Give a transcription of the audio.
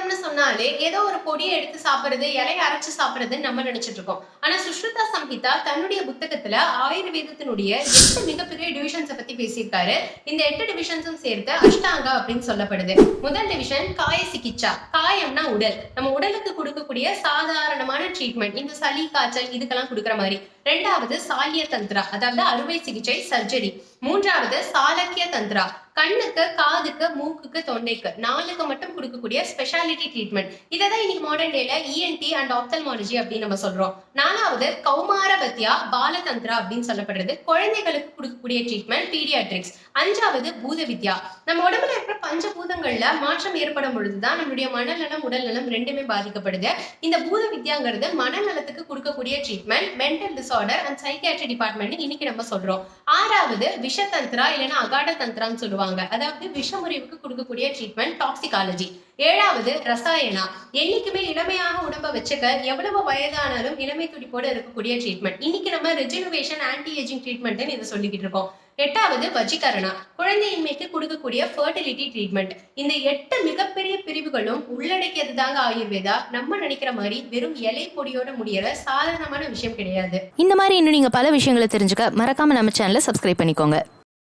ஆயுர்வேதம்னு சொன்னாலே ஏதோ ஒரு பொடியை எடுத்து சாப்பிடுறது இலையை அரைச்சு சாப்பிடுறதுன்னு நம்ம நினைச்சிட்டு இருக்கோம். ஆனா சுஷ்ருதா சம்ஹிதா தன்னுடைய புத்தகத்துல ஆயுர்வேதத்தினுடைய எட்டு மிகப்பெரிய டிவிஷன்ஸை பத்தி பேசியிருக்காரு. இந்த எட்டு டிவிஷன்ஸும் சேர்த்து அஷ்டாங்கா அப்படின்னு சொல்லப்படுது. முதல் டிவிஷன் காய சிகிச்சா. காயம்னா உடல். நம்ம உடலுக்கு கொடுக்கக்கூடிய சாதாரணமான ட்ரீட்மெண்ட் இந்த சளி காய்ச்சல் இதுக்கெல்லாம் கொடுக்குற மாதிரி. ரெண்டாவது சாலிய தந்திரா அதாவது அறுவை சிகிச்சை சர்ஜரி மூன்றாவது சாலக்கிய தந்திரா கண்ணுக்கு காதுக்கு மூக்குக்கு தொண்டைக்கு நாலுக்கு மட்டும் கொடுக்கக்கூடிய ஸ்பெஷாலிட்டி ட்ரீட்மெண்ட் இதை தான் இன்னைக்கு மாடர்ன் டேல இஎன்டி அண்ட் ஆப்தல்மாலஜி அப்படின்னு நம்ம சொல்றோம். நாலாவது கௌமாரபத்யா பாலதந்திரா அப்படின்னு சொல்லப்படுறது குழந்தைகளுக்கு கொடுக்கக்கூடிய ட்ரீட்மெண்ட் பீடியாட்ரிக்ஸ் அஞ்சாவது பூத வித்யா நம்ம உடம்புல இருக்கிற பஞ்சபூதங்கள்ல மாற்றம் ஏற்படும் பொழுதுதான் நம்மளுடைய மனநலம் உடல் நலம் ரெண்டுமே பாதிக்கப்படுது. இந்த பூத வித்யாங்கிறது மனநலத்துக்கு கொடுக்கக்கூடிய treatment mental disorder and psychiatry department இன்னைக்கு நம்ம சொல்றோம். ஆறாவது விஷதந்திரா இல்லைன்னா அகாட தந்திரான்னு சொல்லுவாங்க. அதாவது விஷமுறிவுக்கு கொடுக்கக்கூடிய ட்ரீட்மெண்ட் டாக்ஸிகாலஜி ஏழாவது ரசாயனா என்னைக்குமே இளமையாக உடம்ப வச்சுக்க எவ்வளவு வயதானாலும் இளமை துடிப்போட இருக்கக்கூடிய ட்ரீட்மெண்ட் இன்னைக்கு நம்ம ரிஜினுவேஷன் ஆன்டி ஏஜிங் ட்ரீட்மெண்ட் இதை சொல்லிக்கிட்டு இருக்கோம். எட்டாவது வஜிகரணா குழந்தையின்மைக்கு கொடுக்கக்கூடிய ஃபர்டிலிட்டி ட்ரீட்மெண்ட் இந்த எட்டு மிகப்பெரிய பிரிவுகளும் உள்ளடக்கியது தாங்க ஆயுர்வேதா. நம்ம நினைக்கிற மாதிரி வெறும் இலை பொடியோட முடியற சாதாரணமான விஷயம் கிடையாது. இந்த மாதிரி இன்னும் நீங்க பல விஷயங்களை தெரிஞ்சுக்க மறக்காமல் நம்ம சேனலை சப்ஸ்கிரைப் பண்ணிக்கோங்க.